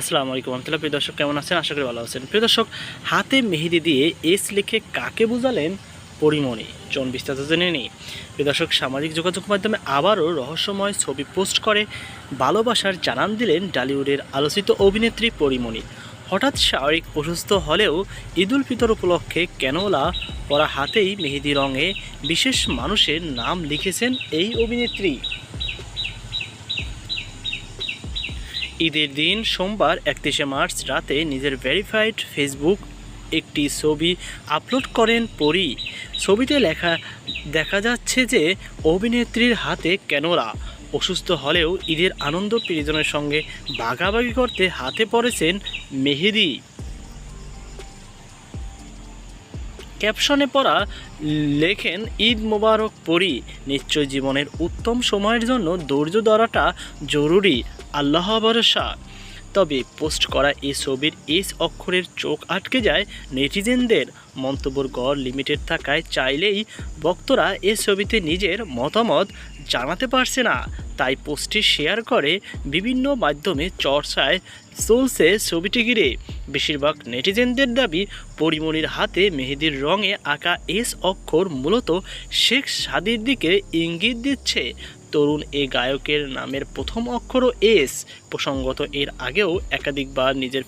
আসসালামু আলাইকুম রহমতুল্লাহ। প্রিয় দর্শক, কেমন আছেন? আশা করি ভালো আছেন। প্রিয় দর্শক, হাতে মেহেদি দিয়ে এস লিখে কাকে বুঝালেন? পরিমণি। চন বিস্তারিত জেনে নিই। প্রিয় দর্শক, সামাজিক যোগাযোগ মাধ্যমে আবারও রহস্যময় ছবি পোস্ট করে ভালোবাসার জানান দিলেন ডালিউডের আলোচিত অভিনেত্রী পরিমণি। হঠাৎ শারীরিক অসুস্থ হলেও ঈদুল ফিতর উপলক্ষে ক্যানোলা পরা হাতেই মেহেদি রঙে বিশেষ মানুষের নাম লিখেছেন এই অভিনেত্রী। ঈদের দিন সোমবার একত্রিশে মার্চ রাতে নিজের ভেরিফাইড ফেসবুক একটি ছবি আপলোড করেন পরি। ছবিতে লেখা, দেখা যাচ্ছে যে অভিনেত্রীর হাতে ক্যানোরা। অসুস্থ হলেও ঈদের আনন্দ প্রিয়জনের সঙ্গে ভাগাভাগি করতে হাতে পড়েছেন মেহেদি। ক্যাপশনে পড়া, লেখেন, ঈদ মোবারক পরি। নিশ্চয় জীবনের উত্তম সময়ের জন্য ধৈর্য ধরাটা জরুরি। আল্লাহ ভরসা। তবে পোস্ট করা এই ছবির এস অক্ষরের চোখ আটকে যায় নেটিজেনদের। মন্তব্যর গড় লিমিটেড থাকায় চাইলেই ভক্তরা এ ছবিতে নিজের মতামত জানাতে পারছে না। তাই পোস্টটি শেয়ার করে বিভিন্ন মাধ্যমে চর্চায় চলছে ছবিটি ঘিরে। বেশিরভাগ নেটিজেনদের দাবি পরিমণির হাতে মেহেদির রঙে আঁকা এস অক্ষর মূলত শেখ সাদির দিকে ইঙ্গিত দিচ্ছে। তরুণ এ গায়কের নামের প্রথম অক্ষরও এস। প্রসঙ্গত এর আগেও একাধিকবার নিজের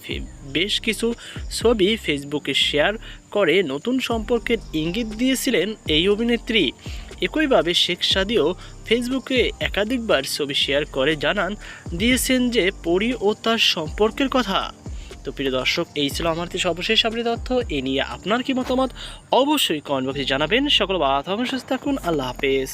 বেশ কিছু ছবি ফেসবুকে শেয়ার করে নতুন সম্পর্কের ইঙ্গিত দিয়েছিলেন এই অভিনেত্রী। একইভাবে শেখ সাদিও ফেসবুকে একাধিকবার ছবি শেয়ার করে জানান, দিয়েছেন যে পরি ও তার সম্পর্কের কথা। তো প্রিয় দর্শক, এই ছিল আমার সর্বশেষ আপনি তথ্য। এ নিয়ে আপনার কি মতামত? অবশ্যই কমেন্ট বক্সে জানাবেন। সকল বাধা সুস্থ থাকুন। আল্লাহ হাফেজ।